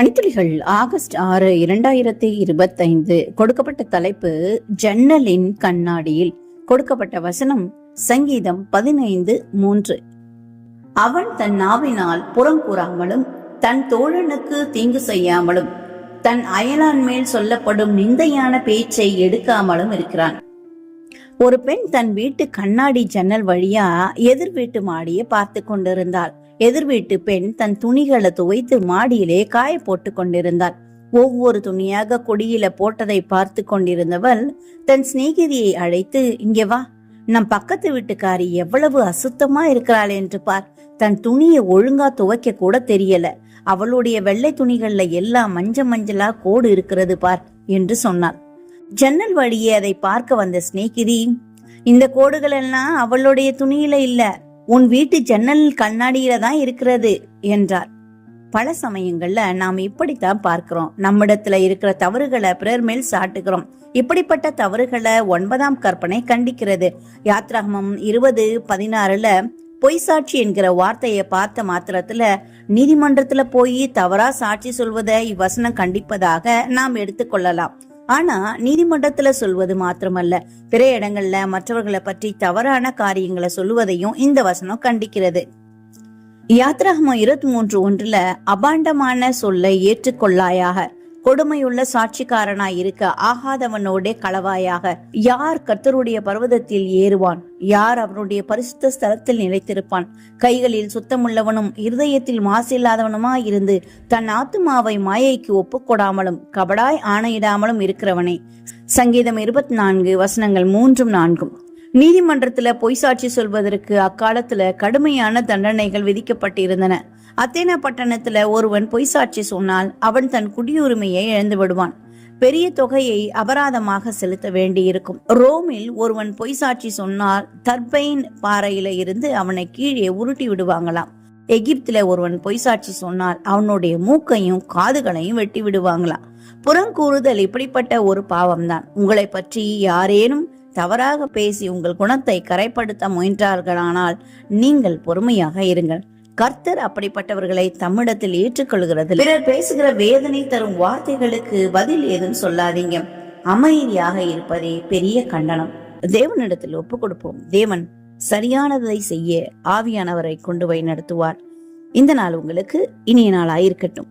மணித்துளிகள் August ஆறு இரண்டாயிரத்தி இருபத்தைந்து கொடுக்கப்பட்ட தலைப்பு ஜன்னலின் கண்ணாடியில். கொடுக்கப்பட்ட வசனம் சங்கீதம் பதினைந்து மூன்று. அவன் தன் நாவினால் புறம் கூறாமலும் தன் தோழனுக்கு தீங்கு செய்யாமலும் தன் அயலான் மேல் சொல்லப்படும் நிந்தையான பேச்சை எடுக்காமலும் இருக்கிறான். ஒரு பெண் தன் வீட்டு கண்ணாடி ஜன்னல் வழியா எதிர் வீட்டு மாடியை பார்த்து கொண்டிருந்தாள். எதிர் வீட்டு பெண் தன் துணிகளை துவைத்து மாடியிலே காய போட்டு கொண்டிருந்தாள். ஒவ்வொரு துணியாக கொடியில போட்டதை பார்த்து கொண்டிருந்தவள் தன் சிநேகிதியை அழைத்து இங்கே வா. நம் பக்கத்து வீட்டுக்காரி எவ்வளவு அசுத்தமா இருக்கிறாள் என்று பார். தன் துணியை ஒழுங்கா துவைக்க கூட தெரியல. அவளுடைய வெள்ளை துணிகள்ல எல்லாம் மஞ்ச மஞ்சளா கோடு இருக்கிறது பார் என்று சொன்னாள். ஜன்னல் வழியே அதை பார்க்க வந்த சிநேகிதி இந்த கோடுகள் எல்லாம் அவளுடைய துணியில இல்ல உன் வீட்டு ஜன்னல் கண்ணாடியில தான் இருக்கிறது என்றார். பல சமயங்கள்ல நாம் இப்படித்தான் பார்க்கிறோம். நம்மிடத்துல இருக்கிற தவறுகளை பிறர் மேல் சாட்டுகிறோம். இப்படிப்பட்ட தவறுகளை ஒன்பதாம் கற்பனை கண்டிக்கிறது. யாத்ராகமம் இருபது பதினாறுல பொய் சாட்சி என்கிற வார்த்தையை பார்த்த மாத்திரத்துல நீதிமன்றத்துல போய் தவறா சாட்சி சொல்வதை இவ்வசனம் கண்டிப்பதாக நாம் எடுத்துக்கொள்ளலாம் ஆனா நீதிமன்றத்துல சொல்வது மாத்திரமல்ல. பிற இடங்கள்ல மற்றவர்களை பற்றி தவறான காரியங்களை சொல்லுவதையும் இந்த வசனம் கண்டிக்கிறது. யாத்ராகமம் இருபத்தி மூன்று ஒன்றுல அபாண்டமான சொல்லை ஏற்றுக்கொள்ளாயாக. கொடுமையுள்ள சாட்சிக்காரனாய் இருக்க ஆகாதவனோடே களவாயாக. யார் கர்த்தருடைய பர்வதத்தில் ஏறுவான்? யார் அவனுடைய பரிசுத்த ஸ்தலத்தில் நிலைத்திருப்பான்? கைகளில் சுத்தமுள்ளவனும் இருதயத்தில் மாசில்லாதவனுமா இருந்து தன் ஆத்துமாவை மாயைக்கு ஒப்புக்கொடாமலும் கபடாய் ஆணையிடாமலும் இருக்கிறவனே. சங்கீதம் இருபத்தி நான்கு வசனங்கள் மூன்றும் நான்கும். நீதிமன்றத்துல பொய் சாட்சி சொல்வதற்கு அக்காலத்துல கடுமையான தண்டனைகள் விதிக்கப்பட்டிருந்தன. அத்தேனா பட்டணத்துல ஒருவன் பொய் சாட்சி சொன்னால் அவன் தன் குடியுரிமையை இழந்து விடுவான் பெரிய தொகையை அபராதமாக செலுத்த வேண்டியிருக்கும். ரோமில் ஒருவன் பொய் சாட்சி சொன்னால் தர்பைன் பாறையில இருந்து அவனை கீழே உருட்டி விடுவாங்களாம். எகிப்துல ஒருவன் பொய் சாட்சி சொன்னால் அவனுடைய மூக்கையும் காதுகளையும் வெட்டி விடுவாங்களாம். புறங்கூறுதல் இப்படிப்பட்ட ஒரு பாவம்தான். உங்களை பற்றி யாரேனும் தவறாக பேசி உங்கள் குணத்தை கரைப்படுத்த முயன்றார்களானால் நீங்கள் பொறுமையாக இருங்கள். கர்த்தர் அப்படிப்பட்டவர்களை தம்மிடத்தில் ஏற்றுக்கொள்கிறது பிறர் பேசுகிற வேதனை தரும் வார்த்தைகளுக்கு பதில் ஏதும் சொல்லாதீங்க. அமைதியாக இருப்பதே பெரிய கண்டனம். தேவனிடத்தில் ஒப்பு கொடுப்போம் தேவன் சரியானதை செய்ய ஆவியானவரை கொண்டு போய் நடத்துவார். இந்த நாள் உங்களுக்கு இனிய நாளாயிருக்கட்டும்.